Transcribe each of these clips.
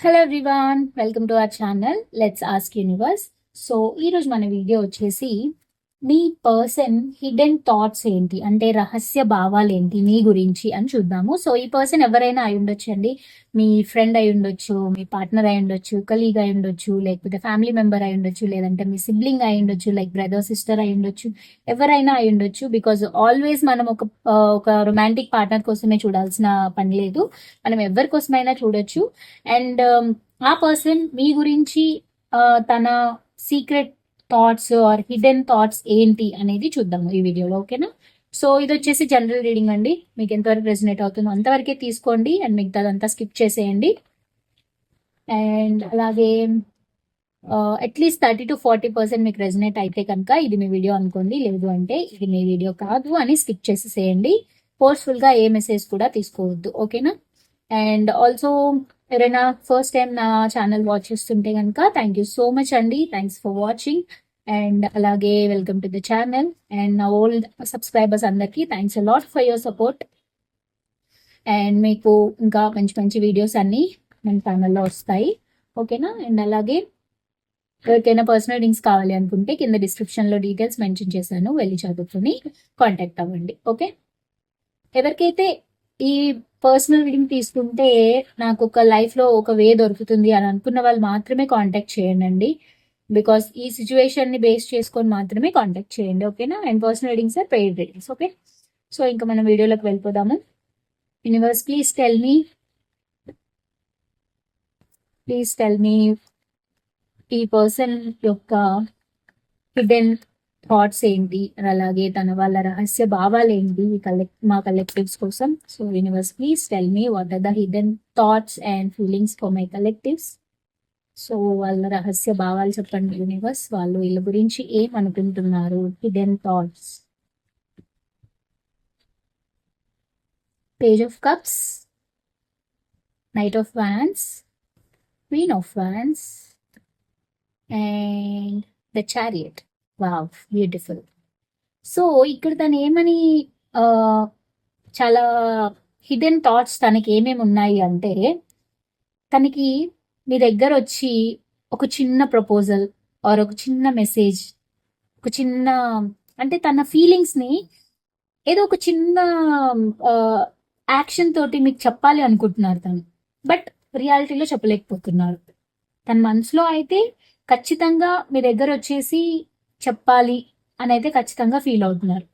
Hello everyone welcome to our channel let's ask universe so ఈరోజు మన video వచ్చేసి మీ person hidden thoughts ఏంటి? అంటే రహస్య భావాలు ఏంటి? మీ గురించి అని చూద్దాము. సో ఈ పర్సన్ ఎవరైనా అయి ఉండొచ్చు అండి మీ ఫ్రెండ్ అయి ఉండొచ్చు మీ పార్ట్నర్ అయి ఉండొచ్చు కలీగ్ అయి ఉండొచ్చు లేకపోతే ఫ్యామిలీ మెంబర్ అయి ఉండొచ్చు లేదంటే మీ సిబ్లింగ్ అయి ఉండొచ్చు లైక్ బ్రదర్ సిస్టర్ అయి ఉండొచ్చు ఎవరైనా అయి ఉండొచ్చు బికాజ్ ఆల్వేస్ మనం ఒక ఒక రొమాంటిక్ పార్ట్నర్ కోసమే చూడాల్సిన పని లేదు. మనం ఎవరి కోసమైనా చూడొచ్చు. అండ్ um, ఆ పర్సన్ మీ గురించి తన secret thoughts or hidden thoughts ఏంటి అనేది చూద్దాము ఈ వీడియోలో ఓకేనా? సో ఇది వచ్చేసి జనరల్ రీడింగ్ అండి. మీకు ఎంతవరకు రెజినేట్ అవుతుందో అంతవరకే తీసుకోండి అండ్ మిగతాదంతా స్కిప్ చేసేయండి. అండ్ అలాగే at least thirty to forty percent మీకు రెజినేట్ అయితే కనుక ఇది మీ వీడియో అనుకోండి. లేదు అంటే ఇది మీ వీడియో కాదు అని స్కిప్ చేసేసేయండి. ఫోర్స్ఫుల్గా ఏ మెసేజ్ కూడా తీసుకోవద్దు ఓకేనా? అండ్ ఆల్సో ఎవరైనా ఫస్ట్ టైం నా ఛానల్ వాచ్ చేస్తుంటే కనుక థ్యాంక్ యూ సో మచ్ అండి. థ్యాంక్స్ ఫర్ వాచింగ్ అండ్ అలాగే welcome to the channel and నా ఓల్డ్ సబ్స్క్రైబర్స్ అందరికీ thanks lot for your support and మీకు ఇంకా మంచి మంచి వీడియోస్ అన్నీ మన ఛానల్లో వస్తాయి. ఓకేనా అండ్ అలాగే ఎవరికైనా పర్సనల్ లింక్స్ కావాలి అనుకుంటే కింద డిస్క్రిప్షన్లో డీటెయిల్స్ మెన్షన్ చేశాను. వెళ్ళి చదువుకుని కాంటాక్ట్ అవ్వండి. ఓకే ఎవరికైతే ఈ పర్సనల్ రీడింగ్ తీసుకుంటే నాకు ఒక లైఫ్లో ఒక వే దొరుకుతుంది అని అనుకున్న వాళ్ళు మాత్రమే కాంటాక్ట్ చేయండి బికాస్ ఈ సిచ్యువేషన్ని బేస్ చేసుకొని మాత్రమే కాంటాక్ట్ చేయండి ఓకేనా and personal readings or paid readings okay so ఇంకా మనం వీడియోలోకి వెళ్ళిపోదాము. Universe please tell me please tell me ఈ పర్సన్ యొక్క హిడెన్ థాట్స్ ఏంటి? అలాగే తన వాళ్ళ రహస్య భావాలు ఏంటి? కలెక్ట్ మా కలెక్టివ్స్ కోసం. So universe please tell me what are the hidden thoughts and feelings for my collectives so వాళ్ళ రహస్య భావాలు చెప్పండి యూనివర్స్ వాళ్ళు వీళ్ళ గురించి ఏం అనుకుంటున్నారు? Hidden thoughts page of cups knight of wands queen of wands and the chariot wow beautiful. So ఇక్కడ తను ఏమని చాలా హిడెన్ థాట్స్ తనకి ఏమేమి ఉన్నాయి అంటే తనకి మీ దగ్గర వచ్చి ఒక చిన్న ప్రపోజల్ ఆర్ ఒక చిన్న మెసేజ్ ఒక చిన్న అంటే తన ఫీలింగ్స్ని ఏదో ఒక చిన్న యాక్షన్ తోటి మీకు చెప్పాలి అనుకుంటున్నారు తను. బట్ రియాలిటీలో చెప్పలేకపోతున్నారు. తన మనసులో అయితే ఖచ్చితంగా మీ దగ్గర వచ్చేసి చెప్పాలి అని అయితే ఖచ్చితంగా ఫీల్ అవుతున్నారు.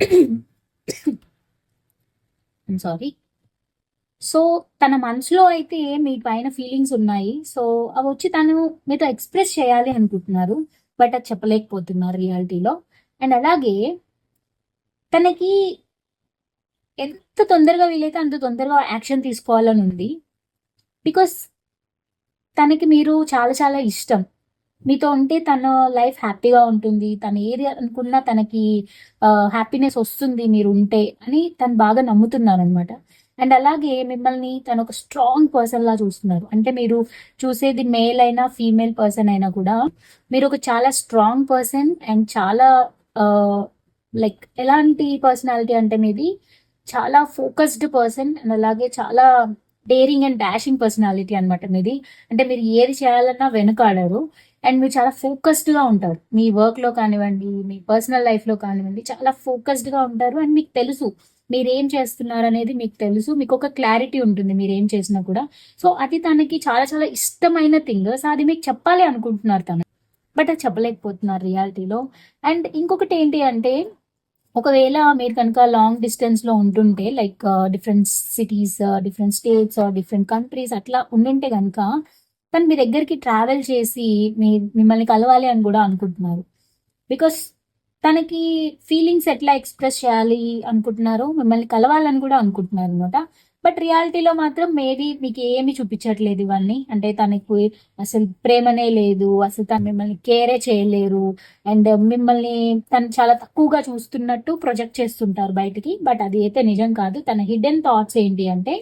సారీ సో తన మనసులో అయితే మీ పైన ఫీలింగ్స్ ఉన్నాయి. సో అవి వచ్చి తను మీతో ఎక్స్ప్రెస్ చేయాలి అనుకుంటున్నారు. బట్ అది చెప్పలేకపోతున్నారు రియాలిటీలో అండ్ అలాగే తనకి ఎంత తొందరగా వీలైతే అంత తొందరగా యాక్షన్ తీసుకోవాలని ఉంది. బికాస్ తనకి మీరు చాలా చాలా ఇష్టం. మీతో ఉంటే తన లైఫ్ హ్యాపీగా ఉంటుంది. తను ఏది అనుకున్నా తనకి హ్యాపీనెస్ వస్తుంది మీరు ఉంటే అని తను బాగా నమ్ముతున్నారు అనమాట అండ్ అలాగే మిమ్మల్ని తను ఒక స్ట్రాంగ్ పర్సన్ లా చూస్తున్నారు. అంటే మీరు చూసేది మేల్ అయినా ఫీమేల్ పర్సన్ అయినా కూడా మీరు ఒక చాలా స్ట్రాంగ్ పర్సన్ అండ్ చాలా లైక్ ఎలాంటి పర్సనాలిటీ అంటే మీది చాలా ఫోకస్డ్ పర్సన్ అండ్ అలాగే చాలా డేరింగ్ అండ్ డాషింగ్ పర్సనాలిటీ అన్నమాట మీది. అంటే మీరు ఏది చేయాలన్నా వెనుకాడరు. అండ్ మీరు చాలా ఫోకస్డ్గా ఉంటారు. మీ వర్క్లో కానివ్వండి మీ పర్సనల్ లైఫ్లో కానివ్వండి చాలా ఫోకస్డ్గా ఉంటారు. అండ్ మీకు తెలుసు మీరు ఏం చేస్తున్నారు అనేది మీకు తెలుసు. మీకు ఒక క్లారిటీ ఉంటుంది మీరు ఏం చేసినా కూడా. సో అది తనకి చాలా చాలా ఇష్టమైన థింగ్. సో అది మీకు చెప్పాలి అనుకుంటున్నారు తను. బట్ అది చెప్పలేకపోతున్నారు రియాలిటీలో. అండ్ ఇంకొకటి ఏంటి అంటే ఒకవేళ మీరు కనుక లాంగ్ డిస్టెన్స్లో ఉంటుంటే like different cities different states different countries అట్లా ఉండుంటే కనుక తను మీ దగ్గరికి ట్రావెల్ చేసి మీ మిమ్మల్ని కలవాలి అని కూడా అనుకుంటున్నారు. బికాస్ తనకి ఫీలింగ్స్ ఎట్లా ఎక్స్ప్రెస్ చేయాలి అనుకుంటున్నారు మిమ్మల్ని కలవాలని కూడా అనుకుంటున్నారు అనమాట బట్ రియాలిటీలో మాత్రం మేబీ మీకు ఏమి చూపించట్లేదు ఇవన్నీ. అంటే తనకు అసలు ప్రేమనే లేదు అసలు తను మిమ్మల్ని కేరే చేయలేరు. అండ్ మిమ్మల్ని తను చాలా తక్కువగా చూస్తున్నట్టు ప్రొజెక్ట్ చేస్తుంటారు బయటికి. బట్ అది అయితే నిజం కాదు. తన హిడెన్ థాట్స్ ఏంటి అంటే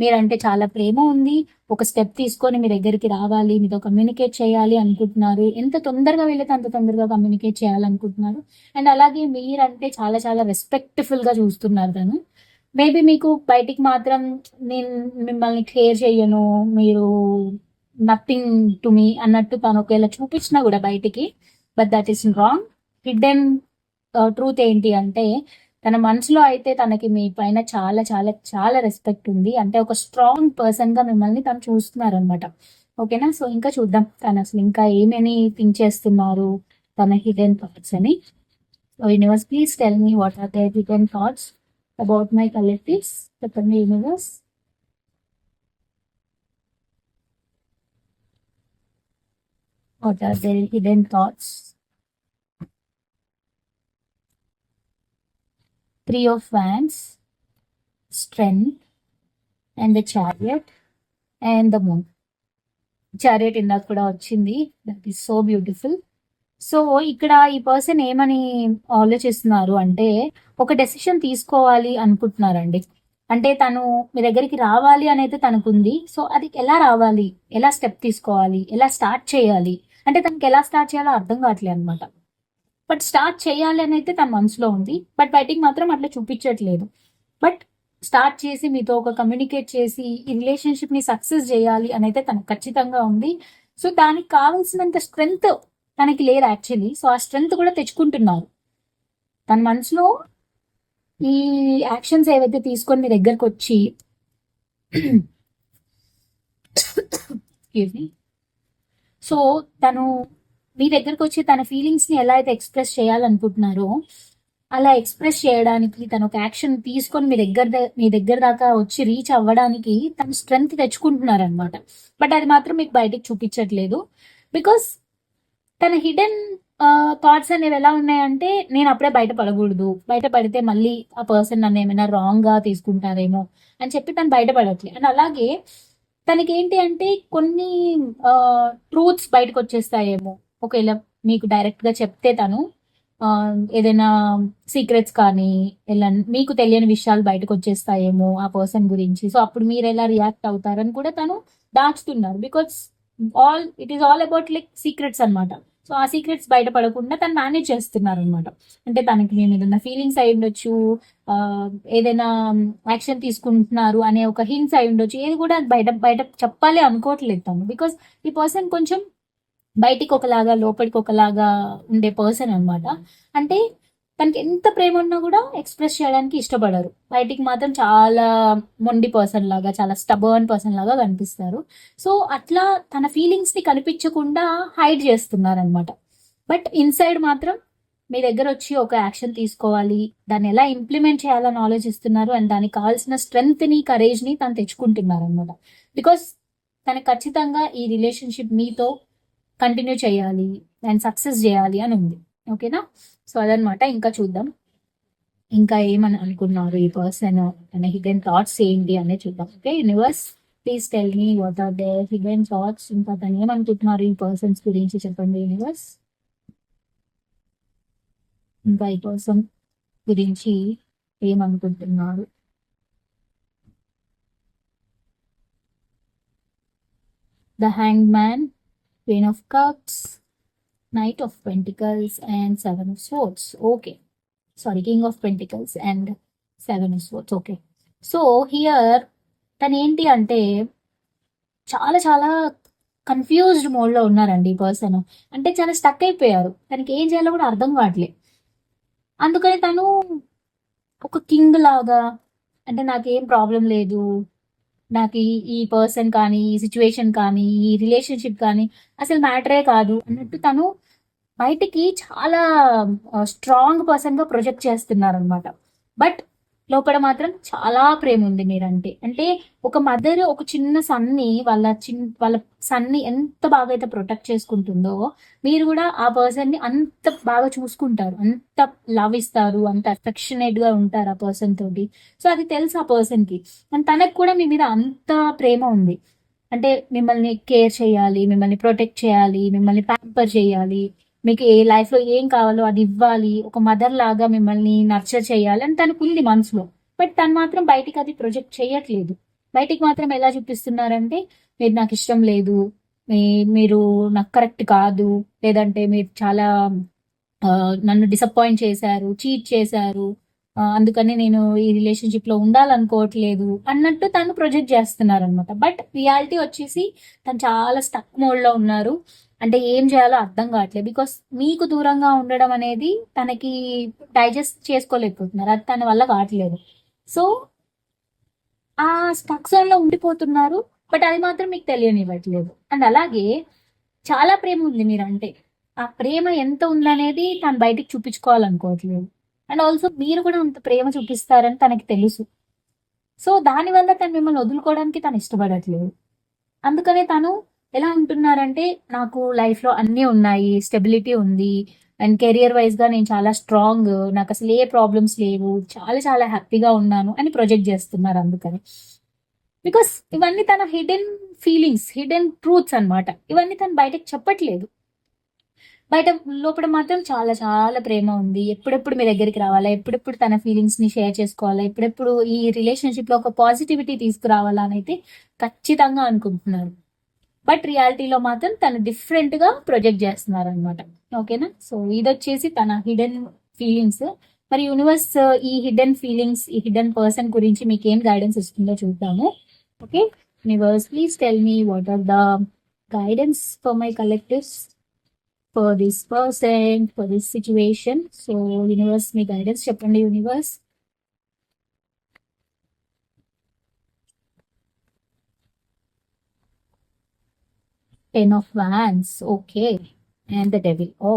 మీరంటే చాలా ప్రేమ ఉంది. ఒక స్టెప్ తీసుకొని మీ దగ్గరికి రావాలి మీతో కమ్యూనికేట్ చేయాలి అనుకుంటున్నారు. ఎంత తొందరగా వెళ్తే అంత తొందరగా కమ్యూనికేట్ చేయాలనుకుంటున్నారు. అండ్ అలాగే మీరంటే చాలా చాలా రెస్పెక్ట్ఫుల్గా చూస్తున్నారు తను. మేబీ మీకు బయటికి మాత్రం నేను మిమ్మల్ని కేర్ చేయను మీరు నథింగ్ టు మీ అన్నట్టు తను ఒకవేళ చూపించినా కూడా బయటికి. But that is wrong hidden truth ఏంటి అంటే తన మనసులో అయితే తనకి మీ పైన చాలా చాలా చాలా రెస్పెక్ట్ ఉంది. అంటే ఒక స్ట్రాంగ్ పర్సన్గా మిమ్మల్ని తను చూస్తున్నారు అనమాట ఓకేనా? సో ఇంకా చూద్దాం. తను అసలు ఇంకా ఏమని థింక్ చేస్తున్నారు? తన హిడెన్ థాట్స్ అని. So universe please tell me what are the hidden thoughts about my collectives చెప్పండి universe what are the hidden thoughts three of wands strength and the chariot and the moon chariot ఇందాక కూడా వచ్చింది. That is so beautiful so ఇక్కడ ఈ person ఏమని ఆలోచిస్తున్నారు అంటే ఒక డెసిషన్ తీసుకోవాలి అనుకుంటున్నారండి. అంటే తను మీ దగ్గరికి రావాలి అనేది తనకుంది. సో అది ఎలా రావాలి? ఎలా స్టెప్ తీసుకోవాలి? ఎలా స్టార్ట్ చేయాలి? అంటే తనకి ఎలా స్టార్ట్ చేయాలో అర్థం కావట్లేదు అనమాట బట్ స్టార్ట్ చేయాలి అని అయితే తన మనసులో ఉంది. బట్ బయటికి మాత్రం అట్లా చూపించట్లేదు. బట్ స్టార్ట్ చేసి మీతో ఒక కమ్యూనికేట్ చేసి ఈ రిలేషన్షిప్ని సక్సెస్ చేయాలి అని అయితే తనకు ఖచ్చితంగా ఉంది. సో దానికి కావాల్సినంత స్ట్రెంగ్త్ తనకి లేదు యాక్చువల్లీ. సో ఆ స్ట్రెంగ్త్ కూడా తెచ్చుకుంటున్నారు. తన మనసులో ఈ యాక్షన్స్ ఏవైతే తీసుకొని మీ దగ్గరకు వచ్చి సో తను మీ దగ్గరకు వచ్చి తన ఫీలింగ్స్ని ఎలా అయితే ఎక్స్ప్రెస్ చేయాలనుకుంటున్నారో అలా ఎక్స్ప్రెస్ చేయడానికి తను ఒక యాక్షన్ తీసుకొని మీ దగ్గర మీ దగ్గర దాకా వచ్చి రీచ్ అవ్వడానికి తన స్ట్రెంగ్త్ తెచ్చుకుంటున్నారు అనమాట బట్ అది మాత్రం మీకు బయటకు చూపించట్లేదు. బికాస్ తన హిడెన్ థాట్స్ అనేవి ఎలా ఉన్నాయంటే నేను అప్పుడే బయట పడకూడదు. బయట పడితే మళ్ళీ ఆ పర్సన్ నన్ను ఏమైనా రాంగ్గా తీసుకుంటారేమో అని చెప్పి తను బయటపడట్లేదు అండ్ అలాగే తనకి ఏంటి అంటే కొన్ని ట్రూత్స్ బయటకు వచ్చేస్తాయేమో ఒకవేళ మీకు డైరెక్ట్గా చెప్తే తను ఏదైనా సీక్రెట్స్ కానీ ఎలా మీకు తెలియని విషయాలు బయటకు వచ్చేస్తాయేమో ఆ పర్సన్ గురించి. సో అప్పుడు మీరు ఎలా రియాక్ట్ అవుతారని కూడా తను దాచుతున్నారు. Because all it is all about like secrets అనమాట సో ఆ సీక్రెట్స్ బయటపడకుండా తను మేనేజ్ చేస్తున్నారు అనమాట అంటే తనకి నేను ఏదైనా ఫీలింగ్స్ అయి ఉండొచ్చు ఏదైనా యాక్షన్ తీసుకుంటున్నారు అనే ఒక హింట్స్ అయి ఉండొచ్చు ఏది కూడా బయట బయట చెప్పాలి అనుకోవట్లేదు తను. బికాస్ ఈ పర్సన్ కొంచెం బయటికి ఒకలాగా లోపలికి ఒకలాగా ఉండే పర్సన్ అనమాట అంటే తనకి ఎంత ప్రేమ ఉన్నా కూడా ఎక్స్ప్రెస్ చేయడానికి ఇష్టపడరు. బయటికి మాత్రం చాలా మొండి పర్సన్ లాగా చాలా స్టబర్న్ పర్సన్ లాగా కనిపిస్తారు. సో అట్లా తన ఫీలింగ్స్ని కనిపించకుండా హైడ్ చేస్తున్నారు అనమాట బట్ ఇన్సైడ్ మాత్రం మీ దగ్గర వచ్చి ఒక యాక్షన్ తీసుకోవాలి దాన్ని ఎలా ఇంప్లిమెంట్ చేయాలని ఆలోచిస్తున్నారు అండ్ దానికి కావాల్సిన స్ట్రెంగ్త్ని కరేజ్ని తను తెచ్చుకుంటున్నారు అనమాట బికాస్ తనకు ఖచ్చితంగా ఈ రిలేషన్షిప్ మీతో కంటిన్యూ చేయాలి అండ్ సక్సెస్ చేయాలి అని ఉంది. ఓకేనా సో అదనమాట ఇంకా చూద్దాం. ఇంకా ఏమని అనుకున్నారు ఈ పర్సన్ అండ్ హిడెన్ థాట్స్ ఏంటి అనేది చూద్దాం. Okay universe please tell me what are the hidden thoughts ఇంకా తను ఏమనుకుంటున్నారు ఈ పర్సన్స్ గురించి చెప్పండి యూనివర్స్ ఇంకా ఈ పర్సన్ గురించి ఏమనుకుంటున్నారు? The hang man queen of cups knight of pentacles and seven of swords okay sorry king of pentacles and seven of swords okay so here తను ఏంటి అంటే చాలా చాలా కన్ఫ్యూజ్డ్ మోడ్లో ఉన్నారండి ఈ పర్సన్ అంటే చాలా స్టక్ అయిపోయారు. తనకి ఏం చేయాలో కూడా అర్థం కావట్లేదు అందుకని తను ఒక కింగ్ లాగా అంటే నాకేం ప్రాబ్లం లేదు నాకు ఈ- ఈ పర్సన్ కానీ ఈ సిచ్యువేషన్ కానీ ఈ రిలేషన్షిప్ కానీ అసలు మ్యాటరే కాదు అన్నట్టు తను బయటికి చాలా స్ట్రాంగ్ పర్సన్గా ప్రొజెక్ట్ చేస్తున్నారు అనమాట బట్ లోపల మాత్రం చాలా ప్రేమ ఉంది మీరంటే. అంటే ఒక మదర్ ఒక చిన్న సన్ని వాళ్ళ చిన్న వాళ్ళ సన్ని ఎంత బాగా అయితే ప్రొటెక్ట్ చేసుకుంటుందో మీరు కూడా ఆ పర్సన్ని అంత బాగా చూసుకుంటారు. అంత లవ్ ఇస్తారు అంత అఫెక్షనేట్గా ఉంటారు ఆ పర్సన్ తోటి. సో అది తెలుసు ఆ పర్సన్కి. అండ్ తనకు కూడా మీ మీద అంత ప్రేమ ఉంది. అంటే మిమ్మల్ని కేర్ చేయాలి మిమ్మల్ని ప్రొటెక్ట్ చేయాలి మిమ్మల్ని ప్యాంపర్ చేయాలి. మీకు ఏ లైఫ్లో ఏం కావాలో అది ఇవ్వాలి. ఒక మదర్ లాగా మిమ్మల్ని నర్చర్ చేయాలి అని తనకు ఉంది మనసులో. బట్ తను మాత్రం బయటికి అది ప్రొజెక్ట్ చేయట్లేదు. బయటికి మాత్రం ఎలా చూపిస్తున్నారంటే మీరు నాకు ఇష్టం లేదు. మీ- మీరు నాకు కరెక్ట్ కాదు. లేదంటే మీరు చాలా నన్ను డిసప్పాయింట్ చేశారు చీట్ చేశారు. అందుకని నేను ఈ రిలేషన్షిప్లో ఉండాలనుకోవట్లేదు. అన్నట్టు తను ప్రొజెక్ట్ చేస్తున్నారు అనమాట బట్ రియాలిటీ వచ్చేసి తను చాలా స్టక్ మోడ్లో ఉన్నారు. అంటే ఏం చేయాలో అర్థం కావట్లేదు. బికాస్ మీకు దూరంగా ఉండడం అనేది తనకి డైజెస్ట్ చేసుకోలేకపోతున్నారు. అది తన వల్ల కావట్లేదు. సో ఆ స్టక్లో ఉండిపోతున్నారు. బట్ అది మాత్రం మీకు తెలియనివ్వట్లేదు. అండ్ అలాగే చాలా ప్రేమ ఉంది మీరంటే. ఆ ప్రేమ ఎంత ఉందనేది తను బయటికి చూపించుకోవాలనుకోవట్లేదు. అండ్ ఆల్సో మీరు కూడా అంత ప్రేమ చూపిస్తారని తనకి తెలుసు. సో దానివల్ల తను మిమ్మల్ని వదులుకోవడానికి తను ఇష్టపడట్లేదు. అందుకనే తను ఎలా అంటున్నారంటే నాకు లైఫ్లో అన్నీ ఉన్నాయి స్టెబిలిటీ ఉంది అండ్ కెరియర్ వైజ్గా నేను చాలా స్ట్రాంగ్ నాకు అసలు ఏ ప్రాబ్లమ్స్ లేవు చాలా చాలా హ్యాపీగా ఉన్నాను అని ప్రొజెక్ట్ చేస్తున్నారు అందుకని. బికాస్ ఇవన్నీ తన హిడెన్ ఫీలింగ్స్ హిడెన్ ట్రూత్స్ అన్నమాట. ఇవన్నీ తను బయటకు చెప్పట్లేదు. బయట లోపల మాత్రం చాలా చాలా ప్రేమ ఉంది. ఎప్పుడెప్పుడు మీ దగ్గరికి రావాలా? ఎప్పుడెప్పుడు తన ఫీలింగ్స్ని షేర్ చేసుకోవాలా? ఎప్పుడెప్పుడు ఈ రిలేషన్షిప్లో ఒక పాజిటివిటీ తీసుకురావాలా అని అయితే ఖచ్చితంగా అనుకుంటున్నారు. బట్ రియాలిటీలో మాత్రం తను డిఫరెంట్గా ప్రొజెక్ట్ చేస్తున్నారు అనమాట ఓకేనా? సో ఇది వచ్చేసి తన హిడెన్ ఫీలింగ్స్ మరి యూనివర్స్ ఈ హిడెన్ ఫీలింగ్స్ ఈ హిడెన్ పర్సన్ గురించి మీకు ఏం గైడెన్స్ ఇస్తుందో చూద్దాము. Okay? Universe please tell me what are the guidance for my collectives for this person for this situation so universe me guidance చెప్పండి universe ten of wands okay and the devil oh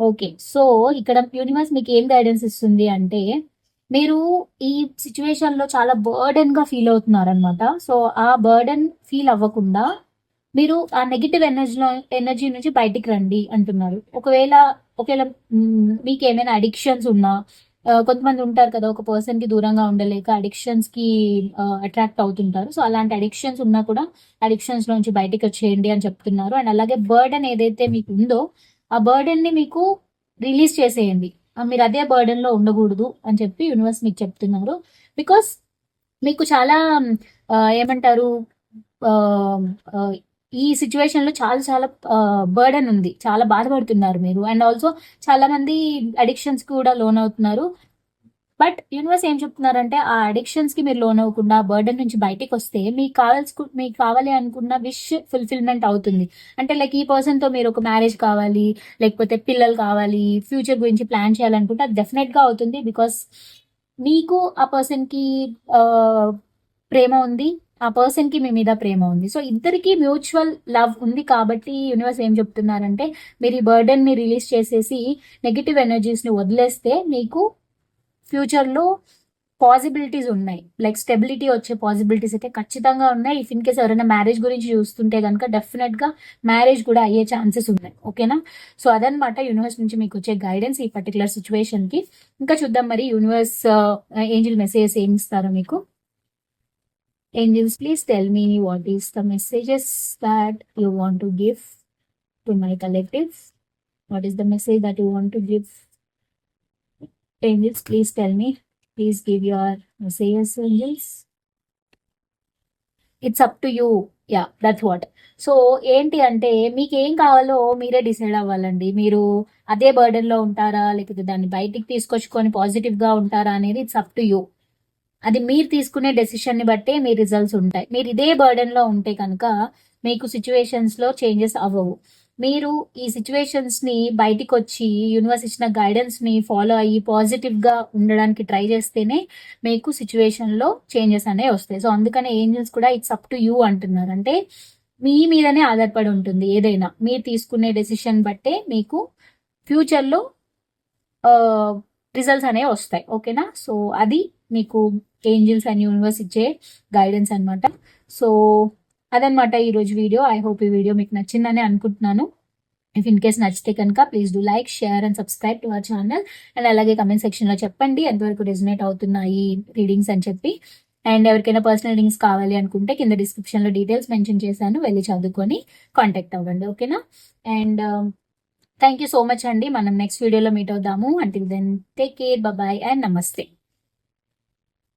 okay so ఇక్కడ universe మీకు ఏం guidance ఇస్తుంది అంటే మీరు ఈ సిచ్యువేషన్లో చాలా బర్డెన్గా ఫీల్ అవుతున్నారనమాట సో ఆ బర్డెన్ ఫీల్ అవ్వకుండా మీరు ఆ నెగిటివ్ ఎనర్జీలో ఎనర్జీ నుంచి బయటికి రండి అంటున్నారు. ఒకవేళ ఒకవేళ మీకు ఏమైనా అడిక్షన్స్ ఉన్నా కొంతమంది ఉంటారు కదా ఒక పర్సన్కి దూరంగా ఉండలేక అడిక్షన్స్కి అట్రాక్ట్ అవుతుంటారు. సో అలాంటి అడిక్షన్స్ ఉన్నా కూడా అడిక్షన్స్ నుంచి బయటికి వచ్చేయండి అని చెప్తున్నారు. అండ్ అలాగే బర్డెన్ ఏదైతే మీకు ఉందో ఆ బర్డెన్ని మీకు రిలీజ్ చేసేయండి. మీరు అదే బర్డెన్లో ఉండకూడదు అని చెప్పి యూనివర్స్ మీకు చెప్తున్నారు. బికాస్ మీకు చాలా ఏమంటారు ఈ సిచ్యువేషన్లో చాలా చాలా బర్డన్ ఉంది. చాలా బాధపడుతున్నారు మీరు. అండ్ ఆల్సో చాలా మంది అడిక్షన్స్ కూడా లోన్ అవుతున్నారు. బట్ యూనివర్స్ ఏం చెప్తున్నారంటే ఆ అడిక్షన్స్కి మీరు లోన్ అవ్వకుండా బర్డెన్ నుంచి బయటికి వస్తే మీకు కావాల్సి మీకు కావాలి అనుకున్న విష్ ఫుల్ఫిల్మెంట్ అవుతుంది. అంటే లైక్ ఈ పర్సన్తో మీరు ఒక మ్యారేజ్ కావాలి లేకపోతే పిల్లలు కావాలి ఫ్యూచర్ గురించి ప్లాన్ చేయాలనుకుంటే అది డెఫినెట్గా అవుతుంది బికాస్ మీకు ఆ పర్సన్కి ప్రేమ ఉంది. ఆ పర్సన్కి మీ మీద ప్రేమ ఉంది. సో ఇద్దరికి మ్యూచువల్ లవ్ ఉంది కాబట్టి యూనివర్స్ ఏం చెప్తున్నారంటే మీరు ఈ బర్డెన్ని రిలీజ్ చేసేసి నెగిటివ్ ఎనర్జీస్ని వదిలేస్తే మీకు ఫ్యూచర్లో పాసిబిలిటీస్ ఉన్నాయి. లైక్ స్టెబిలిటీ వచ్చే పాసిబిలిటీస్ అయితే ఖచ్చితంగా ఉన్నాయి. ఇఫ్ ఇన్ కేస్ ఎవరైనా మ్యారేజ్ గురించి చూస్తుంటే కనుక డెఫినెట్గా మ్యారేజ్ కూడా అయ్యే ఛాన్సెస్ ఉన్నాయి. ఓకేనా సో అదనమాట యూనివర్స్ నుంచి మీకు వచ్చే గైడెన్స్ ఈ పర్టికులర్ సిచ్యువేషన్కి. ఇంకా చూద్దాం మరి యూనివర్స్ ఏంజిల్ మెసేజెస్ ఏమి ఇస్తారో మీకు. Angels please tell me what is the messages that you want to give to my collective what is the message that you want to give angels please tell me? Please give your messages angels. It's up to you yeah that's what so ఏంటి అంటే మీకు ఏం కావాలో మీరే decide అవ్వాలండి. మీరు అదే బర్డెన్లో ఉంటారా? లేకపోతే దాన్ని బయటికి తీసుకొచ్చుకొని పాజిటివ్గా ఉంటారా అనేది ఇట్స్ అప్ టు యూ అది మీరు తీసుకునే డెసిషన్ని బట్టే మీ రిజల్ట్స్ ఉంటాయి. మీరు ఇదే బర్డెన్లో ఉంటే కనుక మీకు సిచ్యువేషన్స్లో చేంజెస్ అవ్వవు. మీరు ఈ సిచ్యువేషన్స్ని బయటికి వచ్చి యూనివర్స్ ఇచ్చిన గైడెన్స్ని ఫాలో అయ్యి పాజిటివ్గా ఉండడానికి ట్రై చేస్తేనే మీకు సిచ్యువేషన్లో చేంజెస్ అనేవి వస్తాయి. సో అందుకనే ఏంజల్స్ కూడా ఇట్స్ అప్ టు యూ అంటున్నారు. అంటే మీ మీదనే ఆధారపడి ఉంటుంది ఏదైనా. మీరు తీసుకునే డెసిషన్ బట్టే మీకు ఫ్యూచర్లో రిజల్ట్స్ uh, అనేవి వస్తాయి. ఓకేనా సో అది మీకు ఏంజిల్స్ అండ్ యూనివర్స్ ఇచ్చే గైడెన్స్ అనమాట సో అదనమాట ఈరోజు వీడియో ఐ హోప్ ఈ వీడియో మీకు నచ్చిందని అనుకుంటున్నాను. ఇఫ్ ఇన్ కేస్ నచ్చితే కనుక please do like share and subscribe to our channel and అలాగే కమెంట్ సెక్షన్లో చెప్పండి ఎంతవరకు రెజినేట్ అవుతున్నాయి రీడింగ్స్ అని చెప్పి. అండ్ ఎవరికైనా పర్సనల్ రీడింగ్స్ కావాలి అనుకుంటే కింద డిస్క్రిప్షన్లో డీటెయిల్స్ మెన్షన్ చేశాను. వెళ్ళి చదువుకొని కాంటాక్ట్ అవ్వండి ఓకేనా and thank you so much అండి. మనం నెక్స్ట్ వీడియోలో మీట్ అవుదాము. Until then take care bye and నమస్తే.